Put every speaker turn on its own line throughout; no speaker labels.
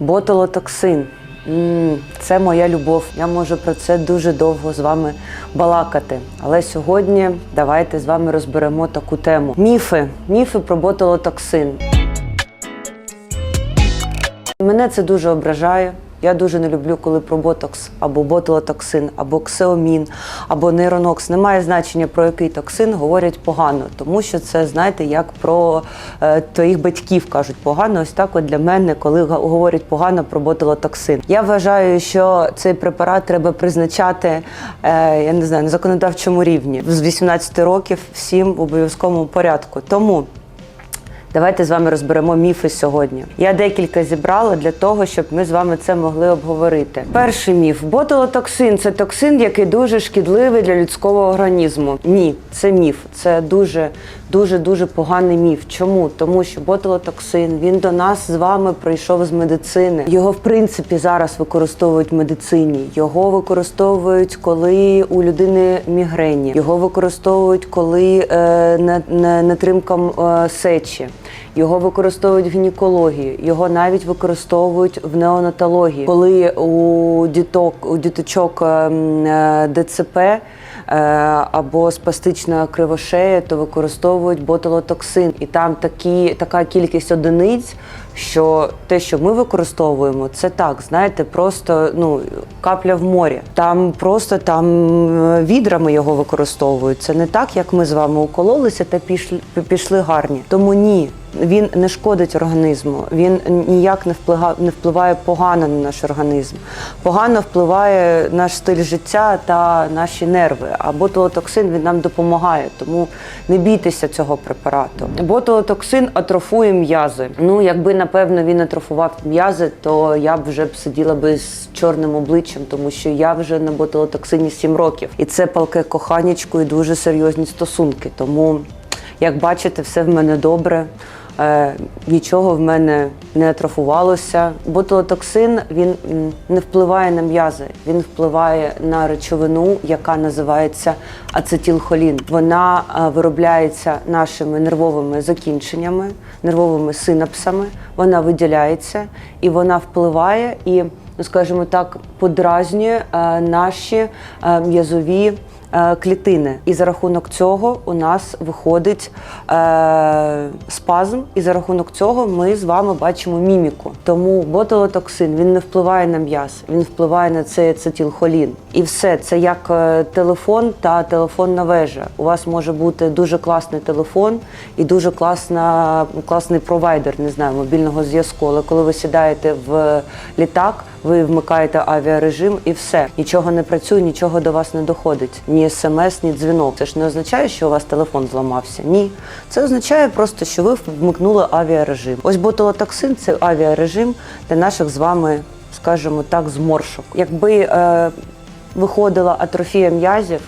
Ботулотоксин. Це моя любов. Я можу про це дуже довго з вами балакати. Але сьогодні давайте з вами розберемо таку тему: міфи. Міфи про ботулотоксин. Мене це дуже ображає. Я дуже не люблю, коли про ботокс або ботулотоксин, або ксеомін, або нейронокс. Немає значення про який токсин говорять погано, тому що це знаєте, як про е, твоїх батьків кажуть погано. Ось так от для мене, коли говорять погано про ботулотоксин. Я вважаю, що цей препарат треба призначати, е, я не знаю, на законодавчому рівні з 18 років всім в обов'язковому порядку. Тому Давайте з вами розберемо міфи сьогодні. Я декілька зібрала для того, щоб ми з вами це могли обговорити. Перший міф: ботулотоксин це токсин, який дуже шкідливий для людського організму. Ні, це міф. Це дуже, дуже, дуже поганий міф. Чому? Тому що ботулотоксин він до нас з вами прийшов з медицини. Його в принципі зараз використовують в медицині. Його використовують, коли у людини мігрені. Його використовують, коли е, на, на, натримкам е, сечі. Його використовують в гінекології, його навіть використовують в неонатології, коли у діток у діточок ем, е, ДЦП е, або спастична кривошея, то використовують ботулотоксин. І там такі, така кількість одиниць, що те, що ми використовуємо, це так, знаєте, просто ну капля в морі. Там просто там е, відрами його використовують. Це не так, як ми з вами укололися та пішли, пішли гарні. Тому ні. Він не шкодить організму, він ніяк не впливає, не впливає погано на наш організм. Погано впливає наш стиль життя та наші нерви. А ботулотоксин він нам допомагає, тому не бійтеся цього препарату. Ботулотоксин атрофує м'язи. Ну, якби напевно він атрофував м'язи, то я б вже б сиділа би з чорним обличчям, тому що я вже на ботулотоксині 7 років. І це палке коханечко і дуже серйозні стосунки. Тому як бачите, все в мене добре. Е, нічого в мене не атрофувалося. Ботулотоксин він не впливає на м'язи, він впливає на речовину, яка називається ацетилхолін. Вона е, виробляється нашими нервовими закінченнями, нервовими синапсами. Вона виділяється і вона впливає і, ну скажімо так, подразнює е, наші м'язові клітини. І за рахунок цього у нас виходить е, спазм, і за рахунок цього ми з вами бачимо міміку. Тому ботулотоксин він не впливає на м'яз, він впливає на цей ацетилхолін. І все це як е, телефон та телефонна вежа. У вас може бути дуже класний телефон і дуже класна, класний провайдер, не знаю, мобільного зв'язку. Але коли ви сідаєте в літак, ви вмикаєте авіарежим і все. Нічого не працює, нічого до вас не доходить. Ні смс, ні дзвінок. Це ж не означає, що у вас телефон зламався. Ні. Це означає просто, що ви вмикнули авіарежим. Ось ботулотоксин це авіарежим для наших з вами, скажімо так, зморшок. Якби е, виходила атрофія м'язів.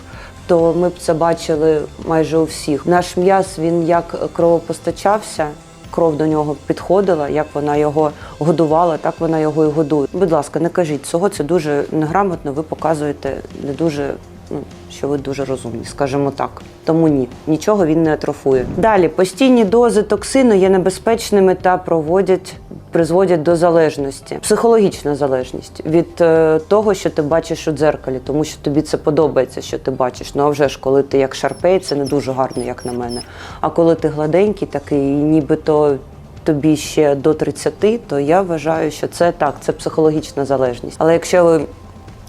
То ми б це бачили майже у всіх. Наш м'яз він як кровопостачався, кров до нього підходила, як вона його годувала, так вона його і годує. Будь ласка, не кажіть цього, це дуже неграмотно. Ви показуєте не дуже. Ну, що ви дуже розумні, скажімо так. Тому ні, нічого він не атрофує. Далі постійні дози токсину є небезпечними та проводять, призводять до залежності. Психологічна залежність від е, того, що ти бачиш у дзеркалі, тому що тобі це подобається, що ти бачиш. Ну а вже ж, коли ти як шарпей, це не дуже гарно, як на мене. А коли ти гладенький, такий, нібито тобі ще до 30, то я вважаю, що це так, це психологічна залежність. Але якщо ви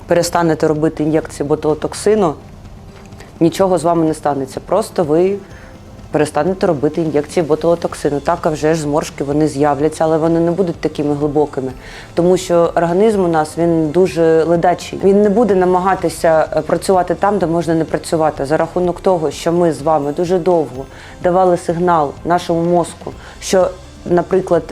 перестанете робити ін'єкції ботулотоксину, нічого з вами не станеться. Просто ви перестанете робити ін'єкції ботулотоксину. Так, а вже ж зморшки вони з'являться, але вони не будуть такими глибокими. Тому що організм у нас він дуже ледачий. Він не буде намагатися е, працювати там, де можна не працювати. За рахунок того, що ми з вами дуже довго давали сигнал нашому мозку, що, наприклад,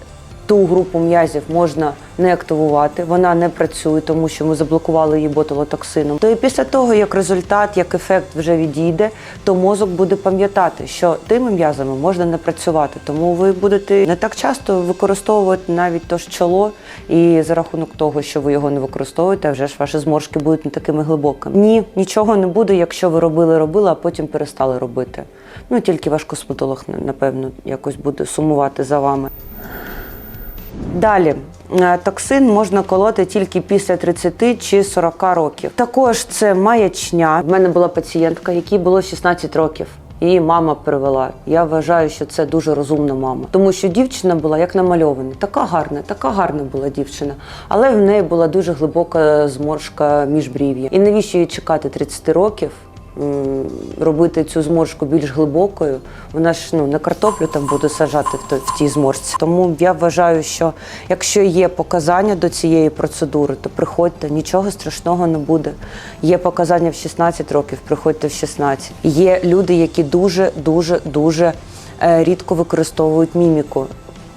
ту групу м'язів можна не активувати, вона не працює, тому що ми заблокували її ботулотоксином. То і після того, як результат, як ефект вже відійде, то мозок буде пам'ятати, що тими м'язами можна не працювати. Тому ви будете не так часто використовувати навіть то ж чоло, і за рахунок того, що ви його не використовуєте, вже ж ваші зморшки будуть не такими глибокими. Ні, нічого не буде, якщо ви робили, робили, а потім перестали робити. Ну тільки ваш косметолог, напевно, якось буде сумувати за вами. Далі е, токсин можна колоти тільки після 30 чи 40 років. Також це маячня. В мене була пацієнтка, якій було 16 років. Її мама привела. Я вважаю, що це дуже розумна мама, тому що дівчина була як намальована, така гарна, така гарна була дівчина, але в неї була дуже глибока зморшка міжбрів'я. І навіщо їй чекати 30 років? Робити цю зморшку більш глибокою, вона ж ну не картоплю там буде сажати в, в тій зморшці. Тому я вважаю, що якщо є показання до цієї процедури, то приходьте, нічого страшного не буде. Є показання в 16 років, приходьте в 16. Є люди, які дуже, дуже, дуже е, рідко використовують міміку.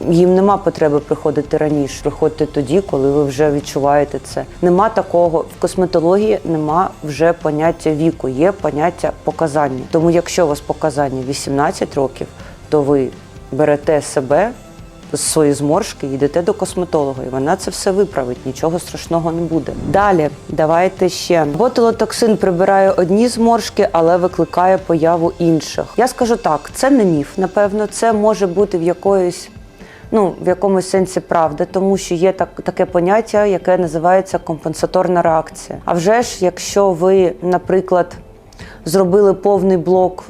Їм нема потреби приходити раніше. Приходьте тоді, коли ви вже відчуваєте це. Нема такого в косметології, нема вже поняття віку, є поняття показання. Тому, якщо у вас показання 18 років, то ви берете себе з свої зморшки, йдете до косметолога, і вона це все виправить. Нічого страшного не буде. Далі давайте ще ботулотоксин прибирає одні зморшки, але викликає появу інших. Я скажу так: це не міф. Напевно, це може бути в якоїсь. Ну, в якомусь сенсі правда, тому що є так, таке поняття, яке називається компенсаторна реакція. А вже ж, якщо ви, наприклад, зробили повний блок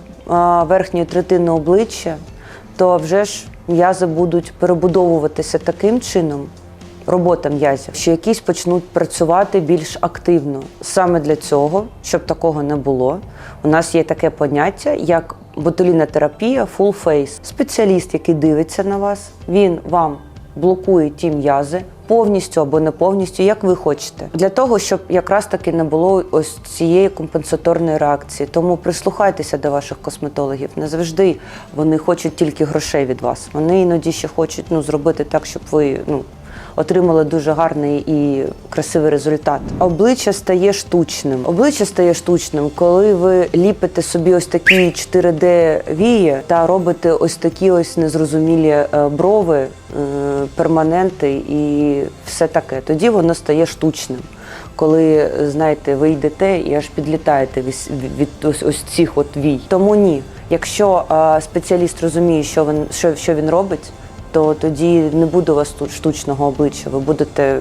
верхньої третини обличчя, то вже ж м'язи будуть перебудовуватися таким чином, робота м'язів, що якісь почнуть працювати більш активно. Саме для цього, щоб такого не було, у нас є таке поняття, як ботулінотерапія full face. Спеціаліст, який дивиться на вас, він вам блокує ті м'язи повністю або не повністю, як ви хочете, для того, щоб якраз таки не було ось цієї компенсаторної реакції. Тому прислухайтеся до ваших косметологів. Не завжди вони хочуть тільки грошей від вас. Вони іноді ще хочуть ну зробити так, щоб ви ну. Отримали дуже гарний і красивий результат. Обличчя стає штучним. Обличчя стає штучним, коли ви ліпите собі ось такі 4D вії та робите ось такі ось незрозумілі е, брови, е, перманенти і все таке. Тоді воно стає штучним. Коли знаєте, ви йдете і аж підлітаєте від, від ось, ось цих от вій. Тому ні. Якщо е, спеціаліст розуміє, що він що, що він робить, то тоді не буде у вас тут штучного обличчя. Ви будете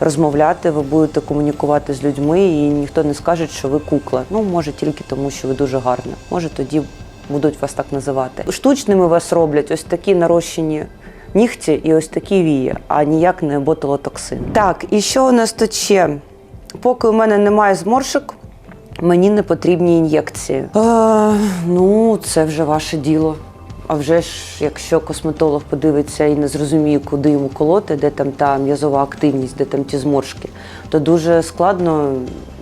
розмовляти, ви будете комунікувати з людьми, і ніхто не скаже, що ви кукла. Ну, може, тільки тому, що ви дуже гарна. Може, тоді будуть вас так називати. Штучними вас роблять ось такі нарощені нігті і ось такі вії, а ніяк не ботулотоксин. Так, і що у нас тут ще? Поки у мене немає зморшок, мені не потрібні ін'єкції. А, ну, це вже ваше діло. А вже ж, якщо косметолог подивиться і не зрозуміє, куди йому колоти, де там та м'язова активність, де там ті зморшки, то дуже складно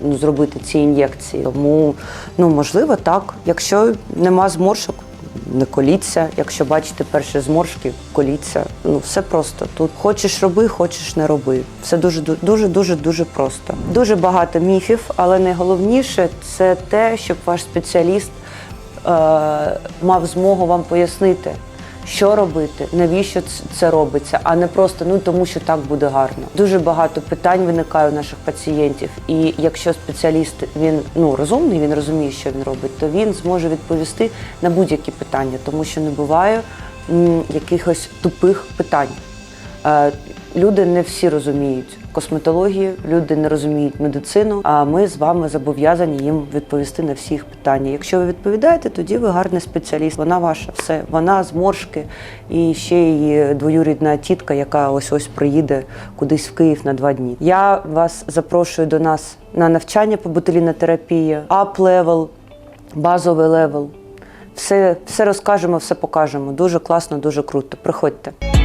ну, зробити ці ін'єкції. Тому, ну можливо, так. Якщо нема зморшок, не коліться. Якщо бачите перші зморшки, коліться. Ну все просто. Тут хочеш роби, хочеш не роби. Все дуже дуже дуже дуже просто. Дуже багато міфів, але найголовніше це те, щоб ваш спеціаліст мав змогу вам пояснити, що робити, навіщо це робиться, а не просто ну тому, що так буде гарно. Дуже багато питань виникає у наших пацієнтів. І якщо спеціаліст він ну розумний, він розуміє, що він робить, то він зможе відповісти на будь-які питання, тому що не буває м, якихось тупих питань. Люди не всі розуміють косметологію, люди не розуміють медицину. А ми з вами зобов'язані їм відповісти на всі їх питання. Якщо ви відповідаєте, тоді ви гарний спеціаліст. Вона ваша, все. Вона зморшки і ще її двоюрідна тітка, яка ось ось приїде кудись в Київ на два дні. Я вас запрошую до нас на навчання по ботулінотерапії, ап-левел, базовий левел. Все, все розкажемо, все покажемо. Дуже класно, дуже круто. Приходьте.